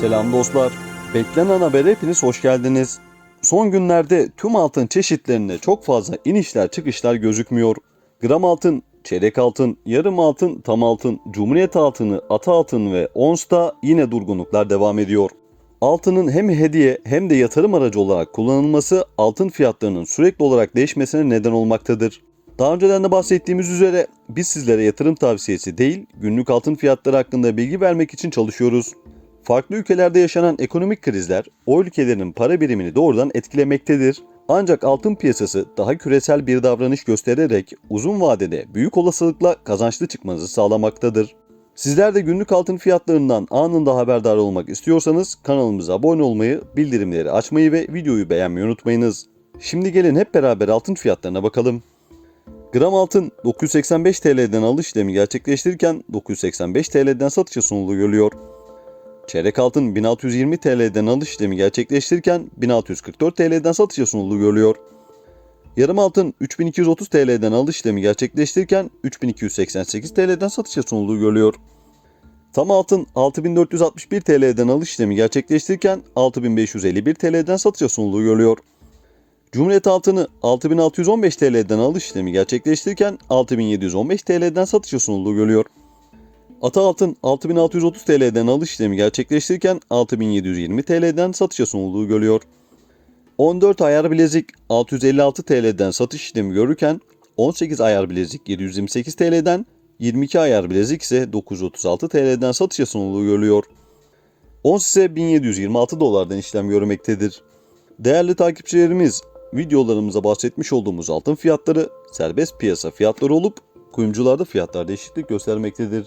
Selam dostlar. Beklenen habere hepiniz hoş geldiniz. Son günlerde tüm altın çeşitlerinde çok fazla inişler çıkışlar gözükmüyor. Gram altın, çeyrek altın, yarım altın, tam altın, cumhuriyet altını, ata altın ve onsta yine durgunluklar devam ediyor. Altının hem hediye hem de yatırım aracı olarak kullanılması altın fiyatlarının sürekli olarak değişmesine neden olmaktadır. Daha önceden de bahsettiğimiz üzere biz sizlere yatırım tavsiyesi değil, günlük altın fiyatları hakkında bilgi vermek için çalışıyoruz. Farklı ülkelerde yaşanan ekonomik krizler o ülkelerin para birimini doğrudan etkilemektedir. Ancak altın piyasası daha küresel bir davranış göstererek uzun vadede büyük olasılıkla kazançlı çıkmanızı sağlamaktadır. Sizler de günlük altın fiyatlarından anında haberdar olmak istiyorsanız kanalımıza abone olmayı, bildirimleri açmayı ve videoyu beğenmeyi unutmayınız. Şimdi gelin hep beraber altın fiyatlarına bakalım. Gram altın 985 TL'den alış işlemi gerçekleştirirken 985 TL'den satışa sunuluyor görülüyor. Çeyrek altın 1620 TL'den alış işlemi gerçekleştirirken 1644 TL'den satışa sunuluyor görülüyor. Yarım altın 3230 TL'den alış işlemi gerçekleştirirken 3288 TL'den satışa sunuluyor görülüyor. Tam altın 6461 TL'den alış işlemi gerçekleştirirken 6551 TL'den satışa sunuluyor görülüyor. Cumhuriyet altını 6615 TL'den alış işlemi gerçekleştirirken 6715 TL'den satışa sunuluyor görülüyor. Ata altın 6630 TL'den alış işlemi gerçekleştirirken 6720 TL'den satışa sunulduğu görülüyor. 14 ayar bilezik 656 TL'den satış işlemi görürken 18 ayar bilezik 728 TL'den 22 ayar bilezik ise 936 TL'den satışa sunulduğu görülüyor. Ons ise 1726 dolardan işlem görmektedir. Değerli takipçilerimiz, videolarımıza bahsetmiş olduğumuz altın fiyatları serbest piyasa fiyatları olup kuyumcularda fiyatlar değişiklik göstermektedir.